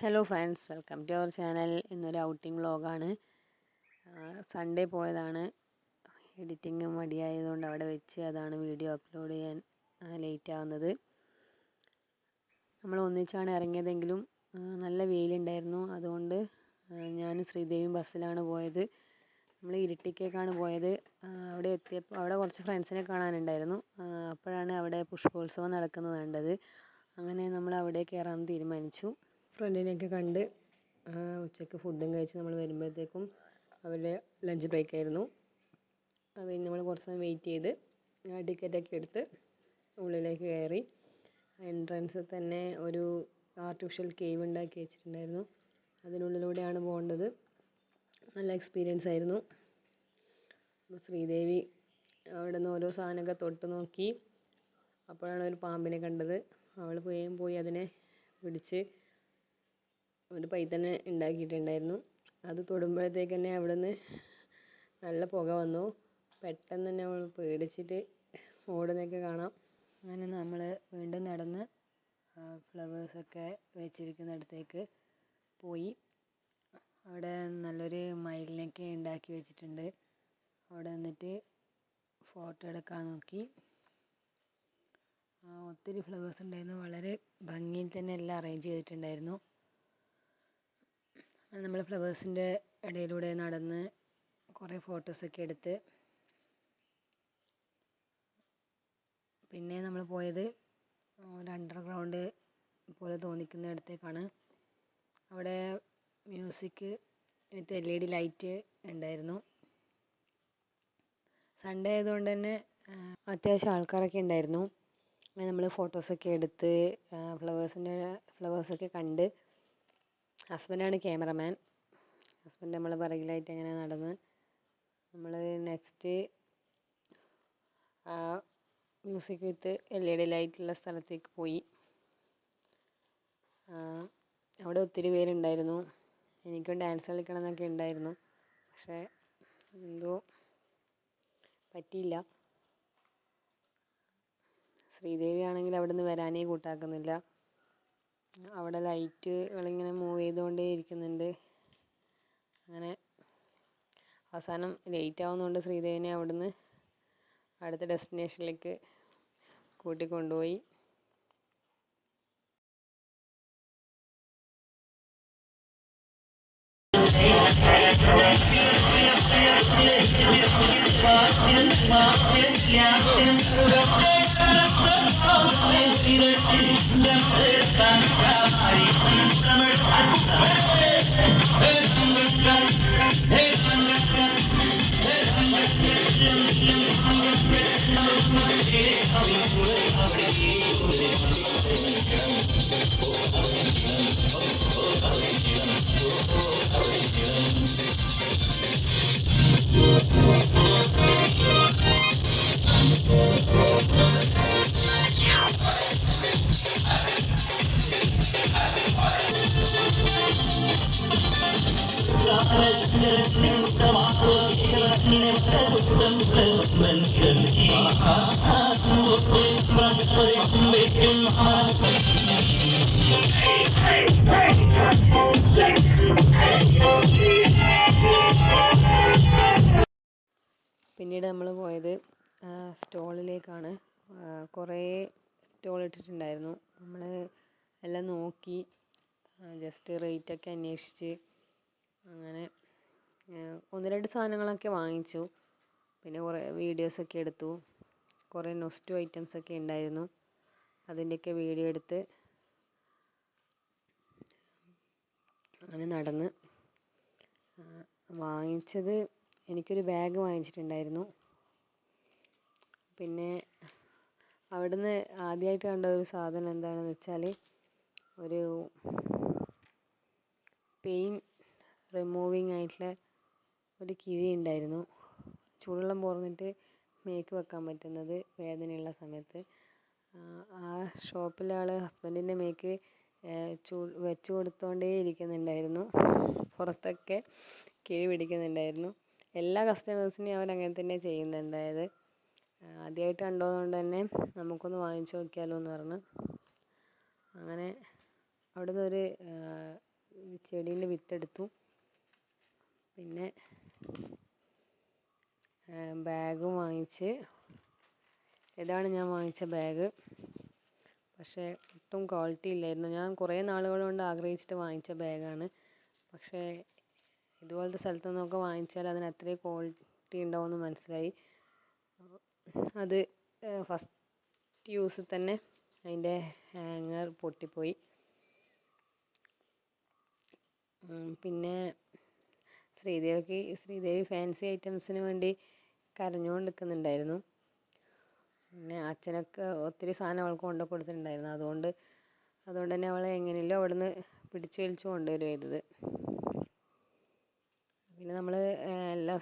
Hello friends welcome to our channel ഇന്നൊരു outing വ്ളോഗാണ് Sunday പോയതാണ്. എഡിറ്റിംഗ് മടിയായതുകൊണ്ട് അവിടെ വെച്ച് അതാണ് വീഡിയോ അപ്ലോഡ് ചെയ്യാൻ ലേറ്റ് ആവുന്നത്. നമ്മൾ ഒന്നിച്ചാണ് ഇറങ്ങിയതെങ്കിലും നല്ല വെയിലുണ്ടായിരുന്നു. അതുകൊണ്ട് ഞാനും ശ്രീദേവിയും ബസ്സിലാണ് പോയത്. നമ്മൾ ഇരിട്ടിക്കേക്കാണ് പോയത്. അവിടെ എത്തിയപ്പോൾ അവിടെ കുറച്ച് ഫ്രണ്ട്സിനെ കാണാനുണ്ടായിരുന്നു. അപ്പോഴാണ് അവിടെ പുഷ്പോത്സവം നടക്കുന്നത് കണ്ടത്. അങ്ങനെ നമ്മൾ അവിടെ കയറാൻ തീരുമാനിച്ചു. ഫ്രണ്ടിനെയൊക്കെ കണ്ട് ഉച്ചയ്ക്ക് ഫുഡും കഴിച്ച് നമ്മൾ വരുമ്പോഴത്തേക്കും അവരുടെ ലഞ്ച് ബ്രേക്ക് ആയിരുന്നു. അത് കഴിഞ്ഞ് നമ്മൾ കുറച്ച് സമയം വെയിറ്റ് ചെയ്ത് ടിക്കറ്റൊക്കെ എടുത്ത് ഉള്ളിലേക്ക് കയറി. എൻട്രൻസിൽ തന്നെ ഒരു ആർട്ടിഫിഷ്യൽ കേവ് ഉണ്ടാക്കി വെച്ചിട്ടുണ്ടായിരുന്നു. അതിനുള്ളിലൂടെയാണ് പോകേണ്ടത്. നല്ല എക്സ്പീരിയൻസ് ആയിരുന്നു. അപ്പോൾ ശ്രീദേവി അവിടെ നിന്ന് ഓരോ സാധനമൊക്കെ തൊട്ട് നോക്കി. അപ്പോഴാണ് ഒരു പാമ്പിനെ കണ്ടത്. അവൾ വേഗം പോയി അതിനെ പിടിച്ച് ഒരു പൈതൽ ഉണ്ടാക്കിയിട്ടുണ്ടായിരുന്നു. അത് തൊടുമ്പോഴത്തേക്ക് തന്നെ അവിടെ നിന്ന് നല്ല പുക വന്നു. പെട്ടെന്ന് തന്നെ അവൾ പേടിച്ചിട്ട് ഓടുന്നതൊക്കെ കാണാം. അങ്ങനെ നമ്മൾ വീണ്ടും നടന്ന് ഫ്ലവേഴ്സൊക്കെ വെച്ചിരിക്കുന്നിടത്തേക്ക് പോയി. അവിടെ നല്ലൊരു മയിലിനൊക്കെ ഉണ്ടാക്കി വെച്ചിട്ടുണ്ട്. അവിടെ നിന്നിട്ട് ഫോട്ടോ എടുക്കാൻ നോക്കി. ഒത്തിരി ഫ്ലവേഴ്സ് ഉണ്ടായിരുന്നു. വളരെ ഭംഗിയിൽ തന്നെ എല്ലാം അറേഞ്ച് ചെയ്തിട്ടുണ്ടായിരുന്നു. നമ്മൾ ഫ്ലവേഴ്സിന്റെ ഇടയിലൂടെ നടന്ന് കുറേ ഫോട്ടോസൊക്കെ എടുത്ത് പിന്നെ നമ്മൾ പോയത് ഒരു അണ്ടർഗ്രൗണ്ട് പോലെ തോന്നിക്കുന്ന ഇടത്തേക്കാണ് അവിടെ music with L E D light ഉണ്ടായിരുന്നു. സൺഡേ ആയതുകൊണ്ട് തന്നെ അത്യാവശ്യം ആൾക്കാരൊക്കെ ഉണ്ടായിരുന്നു. നമ്മൾ ഫോട്ടോസൊക്കെ എടുത്ത് ഫ്ലവേഴ്സിന്റെ ഫ്ലവേഴ്സൊക്കെ കണ്ട് ഹസ്ബൻഡാണ് ക്യാമറമാൻ. ഹസ്ബൻഡ് നമ്മൾ പുറകിലായിട്ട് അങ്ങനെ നടന്ന് നമ്മൾ next music with L E D ലൈറ്റുള്ള സ്ഥലത്തേക്ക് പോയി. അവിടെ ഒത്തിരി പേരുണ്ടായിരുന്നു. എനിക്കും ഡാൻസ് കളിക്കണം എന്നൊക്കെ ഉണ്ടായിരുന്നു. പക്ഷേ എന്തോ പറ്റിയില്ല. ശ്രീദേവി ആണെങ്കിൽ അവിടെ നിന്ന് വരാനേ കൂട്ടാക്കുന്നില്ല. അവിടെ ലൈറ്റുകളിങ്ങനെ മൂവ് ചെയ്തുകൊണ്ടേ ഇരിക്കുന്നുണ്ട്. അങ്ങനെ അവസാനം ലേറ്റ് ആവുന്നതുകൊണ്ട് ശ്രീദേവിനെ അവിടുന്ന് അടുത്ത ഡെസ്റ്റിനേഷനിലേക്ക് കൂട്ടിക്കൊണ്ടുപോയി. todo es divertir de manera tan പിന്നീട് നമ്മൾ പോയത് സ്റ്റോളിലേക്കാണ്. കുറേ സ്റ്റോൾ ഇട്ടിട്ടുണ്ടായിരുന്നു. നമ്മൾ എല്ലാം നോക്കി ജസ്റ്റ് റേറ്റൊക്കെ അന്വേഷിച്ച് അങ്ങനെ ഒന്ന് രണ്ട് സാധനങ്ങളൊക്കെ വാങ്ങിച്ചു. പിന്നെ കുറേ വീഡിയോസൊക്കെ എടുത്തു. കുറേ നൊസ്റ്റു ഐറ്റംസ് ഒക്കെ ഉണ്ടായിരുന്നു. അതിന്റെയൊക്കെ വീഡിയോ എടുത്ത് അങ്ങനെ നടന്ന് വാങ്ങിച്ചത് എനിക്കൊരു ബാഗ് വാങ്ങിച്ചിട്ടുണ്ടായിരുന്നു. പിന്നെ അവിടുന്ന് ആദ്യമായിട്ട് കണ്ട ഒരു സാധനം എന്താണെന്ന് വെച്ചാൽ ഒരു പെയിൻ റിമൂവിങ് ആയിട്ടുള്ള ഒരു കിഴി ഉണ്ടായിരുന്നു. ചൂടുവെള്ളം പോർന്നിട്ട് മേക്ക് വെക്കാൻ പറ്റുന്നത് വേദനയുള്ള സമയത്ത്. ആ, ഷോപ്പിലെ ആൾ ഹസ്ബൻഡിന്റെ മേക്ക് വെച്ച് കൊടുത്തോണ്ടേ ഇരിക്കുന്നുണ്ടായിരുന്നു. പുറത്തൊക്കെ കിഴി പിടിക്കുന്നുണ്ടായിരുന്നു. എല്ലാ കസ്റ്റമേഴ്സിനെയും അവൻ അങ്ങനെ തന്നെ ചെയ്യുന്നുണ്ടായത് ആദ്യമായിട്ട് കണ്ടതുകൊണ്ട് തന്നെ നമുക്കൊന്ന് വാങ്ങിച്ചു നോക്കിയാലോ എന്ന് പറഞ്ഞു. അങ്ങനെ അവിടുന്ന് ഒരു ചെടീന്റെ വിത്തെടുത്തു. പിന്നെ ബാഗും വാങ്ങിച്ച്. ഇതാണ് ഞാൻ വാങ്ങിച്ച ബാഗ് പക്ഷേ ഒട്ടും ക്വാളിറ്റി ഇല്ലായിരുന്നു. ഞാൻ കുറേ നാളുകൾ കൊണ്ട് ആഗ്രഹിച്ചിട്ട് വാങ്ങിച്ച ബാഗാണ് പക്ഷേ ഇതുപോലത്തെ സ്ഥലത്തു നിന്നൊക്കെ വാങ്ങിച്ചാൽ അതിന് അത്രയും ക്വാളിറ്റി ഉണ്ടാവുമെന്ന് മനസ്സിലായി. അത് ഫസ്റ്റ് യൂസിൽ തന്നെ അതിന്റെ ഹാങ്ങർ പൊട്ടിപ്പോയി. പിന്നെ ശ്രീദേവിക്ക് ശ്രീദേവി ഫാൻസി ഐറ്റംസിന് വേണ്ടി കരഞ്ഞുകൊണ്ട് നിൽക്കുന്നുണ്ടായിരുന്നു പിന്നെ അച്ഛനൊക്കെ ഒത്തിരി സാധനം അവൾക്ക് കൊണ്ട് കൊടുത്തിട്ടുണ്ടായിരുന്നു. അതുകൊണ്ട് അതുകൊണ്ട് തന്നെ അവളെ എങ്ങനെയല്ലോ അവിടുന്ന് പിടിച്ചു വലിച്ചു കൊണ്ടുവരിക ചെയ്തത്.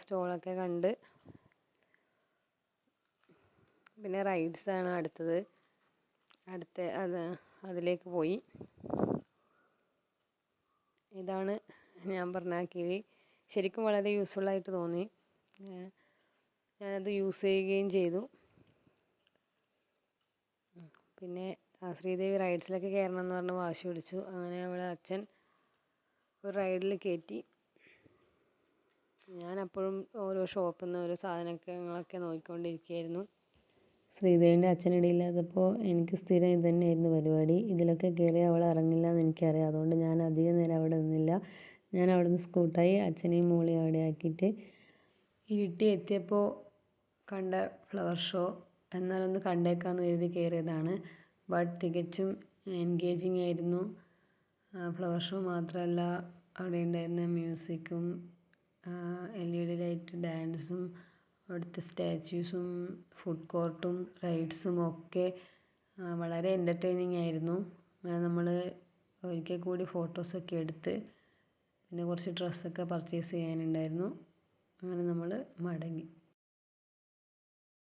സ്റ്റോളൊക്കെ കണ്ട്. പിന്നെ റൈഡ്സ് ആണ് അടുത്തത്. അടുത്ത അത് അതിലേക്ക് പോയി. ഇതാണ് ഞാൻ പറഞ്ഞ കിഴി. ശരിക്കും വളരെ യൂസ്ഫുൾ ആയിട്ട് തോന്നി. ഞാനത് യൂസ് ചെയ്യുകയും ചെയ്തു. പിന്നെ ശ്രീദേവി റൈഡ്സിലൊക്കെ കയറണം എന്ന് പറഞ്ഞ് വാശി പിടിച്ചു. അങ്ങനെ അവളെ അച്ഛൻ ഒരു റൈഡിൽ കയറ്റി ഞാൻ അപ്പോഴും ഓരോ ഷോപ്പിൽ നിന്ന് ഓരോ സാധനങ്ങളൊക്കെ നോക്കിക്കൊണ്ടിരിക്കുകയായിരുന്നു. ശ്രീദേവിന്റെ അച്ഛനിടയില്ലാത്തപ്പോൾ എനിക്ക് സ്ഥിരം ഇത് തന്നെയായിരുന്നു പരിപാടി. ഇതിലൊക്കെ കയറി അവൾ ഇറങ്ങില്ല എന്ന് എനിക്കറിയാം. അതുകൊണ്ട് ഞാൻ അധികം നേരം അവിടെ നിന്നില്ല. ഞാൻ അവിടെ നിന്ന് സ്കൂട്ടായി അച്ഛനെയും മോളെയും അവിടെ ആക്കിയിട്ട് ഇരുട്ടി എത്തിയപ്പോൾ കണ്ട ഫ്ലവർ ഷോ എന്നാലൊന്ന് കണ്ടേക്കാമെന്ന് കരുതി കയറിയതാണ് ബട്ട് തികച്ചും എൻഗേജിങ് ആയിരുന്നു. ഫ്ലവർ ഷോ മാത്രമല്ല അവിടെ ഉണ്ടായിരുന്ന മ്യൂസിക്കും എൽ ഇ ഡി ലൈറ്റ് ഡാൻസും അവിടുത്തെ സ്റ്റാച്യൂസും ഫുഡ് കോർട്ടും റൈഡ്സും ഒക്കെ വളരെ എന്റർടൈനിങ് ആയിരുന്നു. അങ്ങനെ നമ്മൾ ഒരിക്കൽ കൂടി ഫോട്ടോസൊക്കെ എടുത്ത് പിന്നെ കുറച്ച് ഡ്രസ്സൊക്കെ പർച്ചേസ് ചെയ്യാനുണ്ടായിരുന്നു. അങ്ങനെ നമ്മൾ മടങ്ങി.